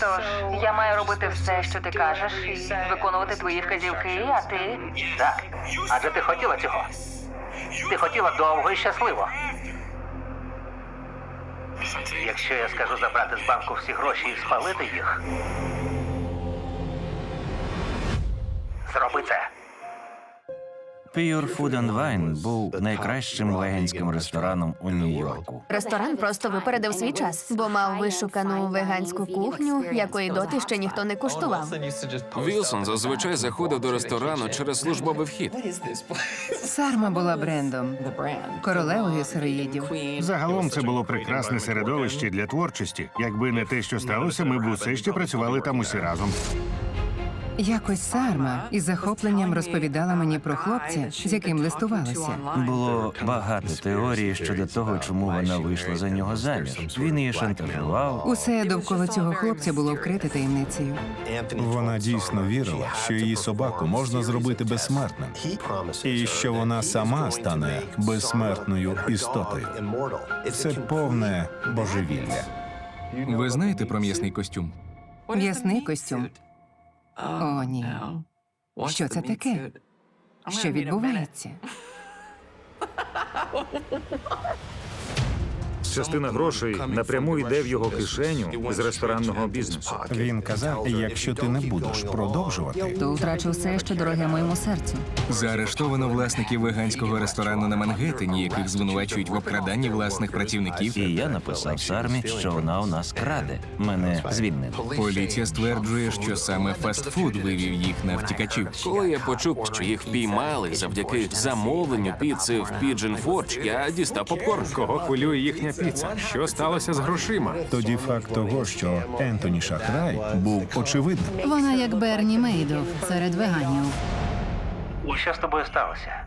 Тож я маю робити все, що ти кажеш, і виконувати твої вказівки, а ти. Так. Адже ти хотіла цього. Ти хотіла довго і щасливо. Якщо я скажу забрати з банку всі гроші і спалити їх. Зроби це. Pure Food and Wine був найкращим веганським рестораном у Нью-Йорку. Ресторан просто випередив свій час, бо мав вишукану веганську кухню, якої доти ще ніхто не куштував. Вілсон зазвичай заходив до ресторану через службовий вхід. Сарма була брендом, королевою сироїдів. Загалом це було прекрасне середовище для творчості. Якби не те, що сталося, ми б усе ще працювали там усі разом. Якось Сарма із захопленням розповідала мені про хлопця, з яким листувалася. Було багато теорій щодо того, чому вона вийшла за нього заміж. Він її шантажував. Усе довкола цього хлопця було вкрите таємницею. Вона дійсно вірила, що її собаку можна зробити безсмертним, і що вона сама стане безсмертною істотою. Це повне божевілля. Ви знаєте про м'ясний костюм? М'ясний костюм. О, ні. Що це таке? Що відбувається? Частина грошей напряму йде в його кишеню з ресторанного бізнесу. Він казав: якщо ти не будеш продовжувати, То втрачу все, що дороге моєму серцю. Заарештовано власників веганського ресторану на Мангеттені, яких звинувачують в обкраданні власних працівників. І я написав Сармі, що вона у нас краде. Мене звільнили. Поліція стверджує, що саме фастфуд вивів їх на втікачів. Коли я почув, що їх впіймали завдяки замовленню піци в Pigeon Forge, я дістав попкорн. Кого хвилює їхня піца? Що сталося з грошима? тоді факт того, що Ентоні Шахрай був очевидним. Вона як Берні Мейдов серед веганів. Що з тобою сталося?